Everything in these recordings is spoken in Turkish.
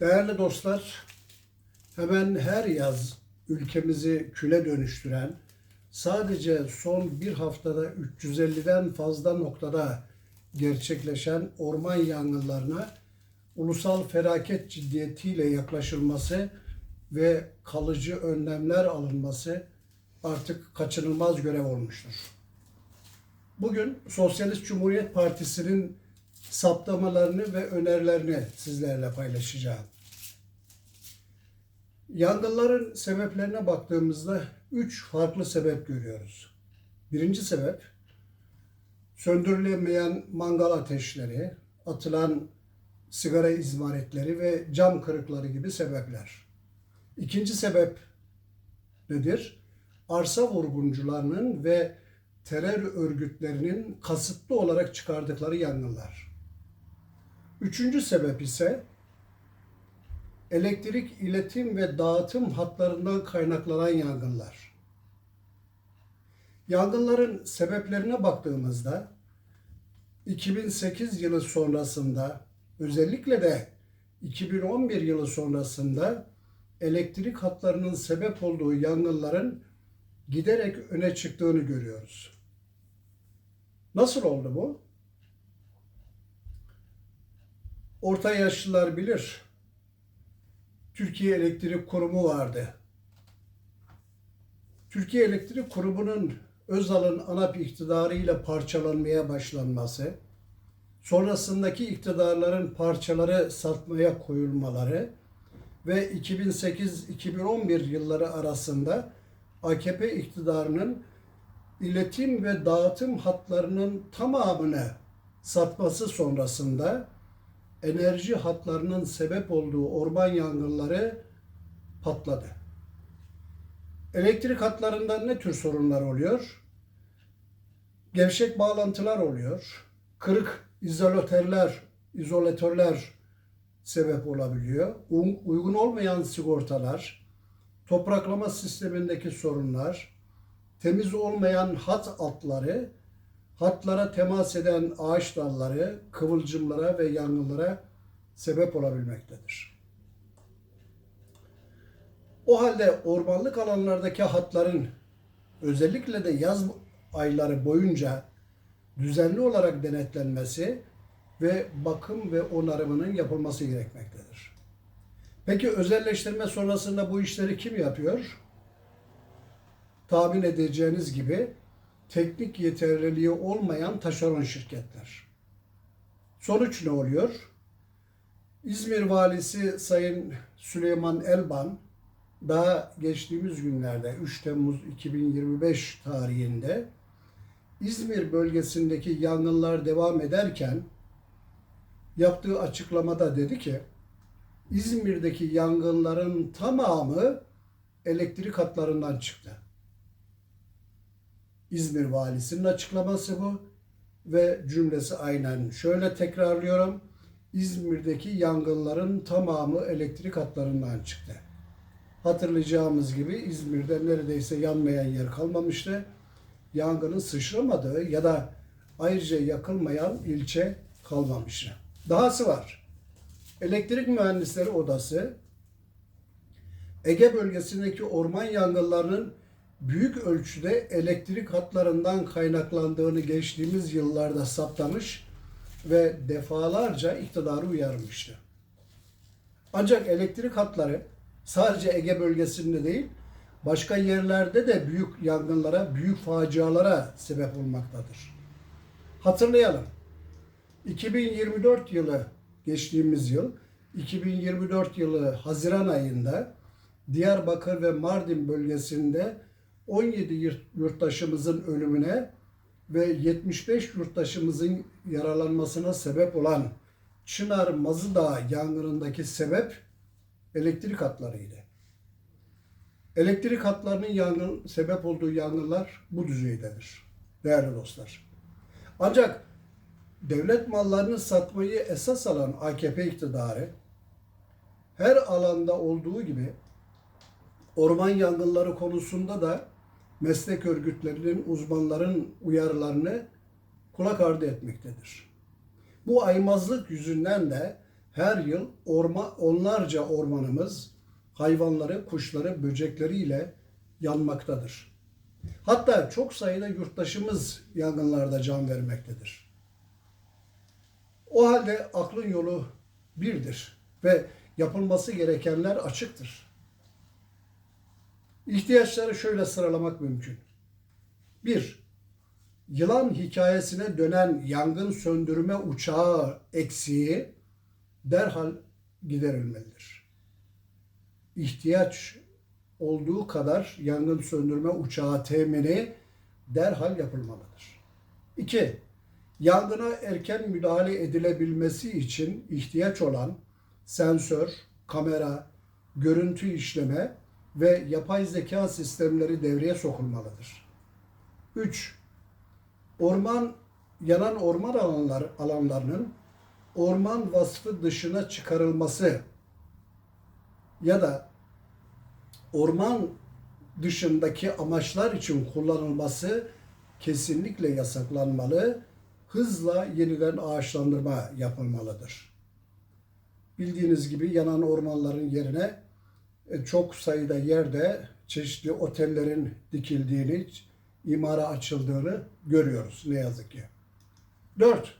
Değerli dostlar, hemen her yaz ülkemizi küle dönüştüren, sadece son bir haftada 350'den fazla noktada gerçekleşen orman yangınlarına ulusal felaket ciddiyetiyle yaklaşılması ve kalıcı önlemler alınması artık kaçınılmaz görev olmuştur. Bugün Sosyalist Cumhuriyet Partisi'nin saptamalarını ve önerilerini sizlerle paylaşacağım. Yangınların sebeplerine baktığımızda üç farklı sebep görüyoruz. Birinci sebep, söndürülemeyen mangal ateşleri, atılan sigara izmaritleri ve cam kırıkları gibi sebepler. İkinci sebep nedir? Arsa vurguncularının ve terör örgütlerinin kasıtlı olarak çıkardıkları yangınlar. Üçüncü sebep ise elektrik iletim ve dağıtım hatlarından kaynaklanan yangınlar. Yangınların sebeplerine baktığımızda 2008 yılı sonrasında özellikle de 2011 yılı sonrasında elektrik hatlarının sebep olduğu yangınların giderek öne çıktığını görüyoruz. Nasıl oldu bu? Orta yaşlılar bilir. Türkiye Elektrik Kurumu vardı. Türkiye Elektrik Kurumu'nun Özal'ın ANAP iktidarıyla parçalanmaya başlanması, sonrasındaki iktidarların parçaları satmaya koyulmaları ve 2008-2011 yılları arasında AKP iktidarının iletim ve dağıtım hatlarının tamamını satması sonrasında enerji hatlarının sebep olduğu orman yangınları patladı. Elektrik hatlarından ne tür sorunlar oluyor? Gevşek bağlantılar oluyor. Kırık izolatörler, izolatörler sebep olabiliyor. Uygun olmayan sigortalar, topraklama sistemindeki sorunlar, temiz olmayan hat altları, hatlara temas eden ağaç dalları kıvılcımlara ve yangınlara sebep olabilmektedir. O halde ormanlık alanlardaki hatların özellikle de yaz ayları boyunca düzenli olarak denetlenmesi ve bakım ve onarımının yapılması gerekmektedir. Peki özelleştirme sonrasında bu işleri kim yapıyor? Tahmin edeceğiniz gibi teknik yeterliliği olmayan taşeron şirketler. Sonuç ne oluyor? İzmir Valisi Sayın Süleyman Elban daha geçtiğimiz günlerde 3 Temmuz 2025 tarihinde İzmir bölgesindeki yangınlar devam ederken yaptığı açıklamada dedi ki İzmir'deki yangınların tamamı elektrik hatlarından çıktı. İzmir valisinin açıklaması bu ve cümlesi aynen şöyle tekrarlıyorum. İzmir'deki yangınların tamamı elektrik hatlarından çıktı. Hatırlayacağımız gibi İzmir'de neredeyse yanmayan yer kalmamıştı. Yangının sıçramadığı ya da ayrıca yakılmayan ilçe kalmamıştı. Dahası var. Elektrik Mühendisleri Odası Ege bölgesindeki orman yangınlarının büyük ölçüde elektrik hatlarından kaynaklandığını geçtiğimiz yıllarda saptamış ve defalarca iktidarı uyarmıştı. Ancak elektrik hatları sadece Ege bölgesinde değil, başka yerlerde de büyük yangınlara, büyük facialara sebep olmaktadır. Hatırlayalım. 2024 yılı geçtiğimiz yıl 2024 yılı Haziran ayında Diyarbakır ve Mardin bölgesinde 17 yurttaşımızın ölümüne ve 75 yurttaşımızın yaralanmasına sebep olan Çınar Mazıdağ yangınındaki sebep elektrik hatlarıydı. Elektrik hatlarının yangın sebep olduğu yangınlar bu düzeydedir değerli dostlar. Ancak devlet mallarını satmayı esas alan AKP iktidarı her alanda olduğu gibi orman yangınları konusunda da meslek örgütlerinin, uzmanların uyarılarını kulak ardı etmektedir. Bu aymazlık yüzünden de her yıl orma, onlarca ormanımız hayvanları, kuşları, böcekleriyle yanmaktadır. Hatta çok sayıda yurttaşımız yangınlarda can vermektedir. O halde aklın yolu birdir ve yapılması gerekenler açıktır. İhtiyaçları şöyle sıralamak mümkün. 1. Yılan hikayesine dönen yangın söndürme uçağı eksiği derhal giderilmelidir. İhtiyaç olduğu kadar yangın söndürme uçağı temini derhal yapılmalıdır. 2. Yangına erken müdahale edilebilmesi için ihtiyaç olan sensör, kamera, görüntü işleme ve yapay zeka sistemleri devreye sokulmalıdır. 3. Orman yanan orman alanlar, alanlarının orman vasfı dışına çıkarılması ya da orman dışındaki amaçlar için kullanılması kesinlikle yasaklanmalı. Hızla yeniden ağaçlandırma yapılmalıdır. Bildiğiniz gibi yanan ormanların yerine çok sayıda yerde çeşitli otellerin dikildiğini, imara açıldığını görüyoruz ne yazık ki. 4.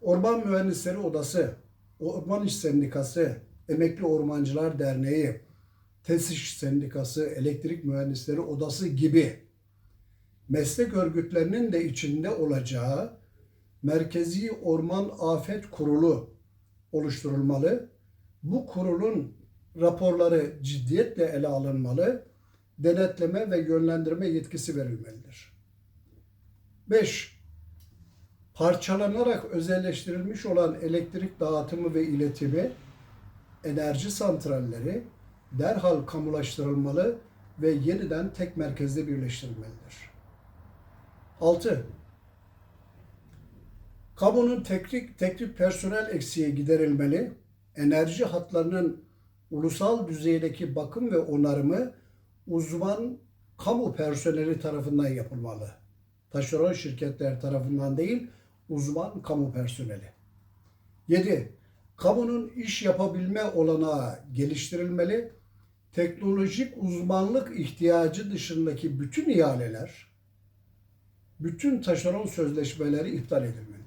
Orman Mühendisleri Odası, Orman İş Sendikası, Emekli Ormancılar Derneği, TESİŞ Sendikası, Elektrik Mühendisleri Odası gibi meslek örgütlerinin de içinde olacağı Merkezi Orman Afet Kurulu oluşturulmalı. Bu kurulun raporları ciddiyetle ele alınmalı, denetleme ve yönlendirme yetkisi verilmelidir. 5. Parçalanarak özelleştirilmiş olan elektrik dağıtımı ve iletimi, enerji santralleri derhal kamulaştırılmalı ve yeniden tek merkezde birleştirilmelidir. 6. Kamunun teknik, teknik personel eksiği giderilmeli, enerji hatlarının ulusal düzeydeki bakım ve onarımı uzman kamu personeli tarafından yapılmalı. Taşeron şirketler tarafından değil, uzman kamu personeli. 7. Kamunun iş yapabilme olanağı geliştirilmeli. Teknolojik uzmanlık ihtiyacı dışındaki bütün ihaleler, bütün taşeron sözleşmeleri iptal edilmelidir.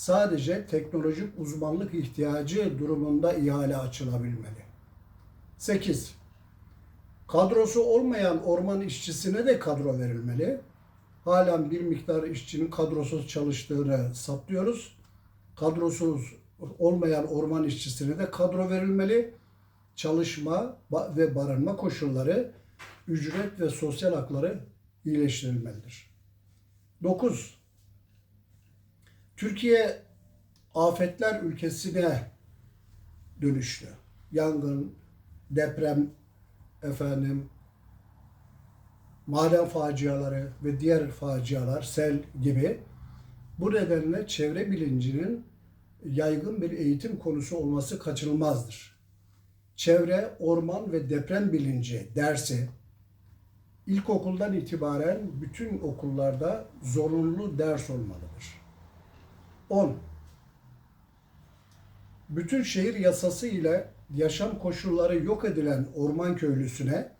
Sadece teknolojik uzmanlık ihtiyacı durumunda ihale açılabilmeli. 8. Kadrosu olmayan orman işçisine de kadro verilmeli. Halen bir miktar işçinin kadrosuz çalıştığını saptıyoruz. Kadrosuz olmayan orman işçisine de kadro verilmeli. Çalışma ve barınma koşulları, ücret ve sosyal hakları iyileştirilmelidir. 9. Türkiye afetler ülkesine dönüştü. Yangın, deprem, efendim, maden faciaları ve diğer facialar, sel gibi bu nedenle çevre bilincinin yaygın bir eğitim konusu olması kaçınılmazdır. Çevre, orman ve deprem bilinci dersi ilkokuldan itibaren bütün okullarda zorunlu ders olmalıdır. 10. Bütün şehir yasası ile yaşam koşulları yok edilen orman köylüsüne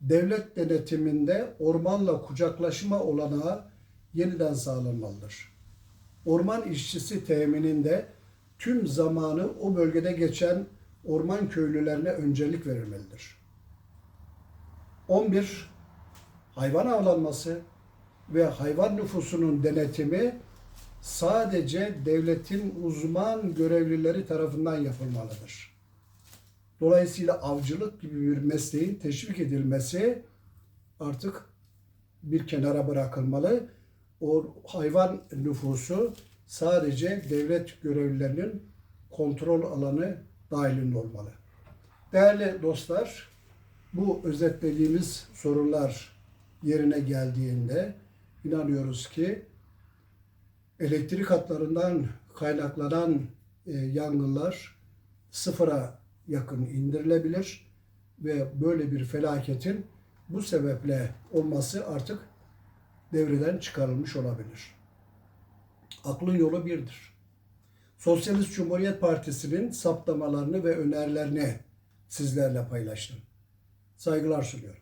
devlet denetiminde ormanla kucaklaşma olanağı yeniden sağlanmalıdır. Orman işçisi temininde tüm zamanı o bölgede geçen orman köylülerine öncelik verilmelidir. 11. Hayvan avlanması ve hayvan nüfusunun denetimi sadece devletin uzman görevlileri tarafından yapılmalıdır. Dolayısıyla avcılık gibi bir mesleğin teşvik edilmesi artık bir kenara bırakılmalı. O hayvan nüfusu sadece devlet görevlilerinin kontrol alanı dahilinde olmalı. Değerli dostlar, bu özetlediğimiz sorular yerine geldiğinde inanıyoruz ki elektrik hatlarından kaynaklanan e, yangınlar sıfıra yakın indirilebilir ve böyle bir felaketin bu sebeple olması artık devreden çıkarılmış olabilir. Aklın yolu birdir. Sosyalist Cumhuriyet Partisi'nin saptamalarını ve önerilerini sizlerle paylaştım. Saygılar sunuyorum.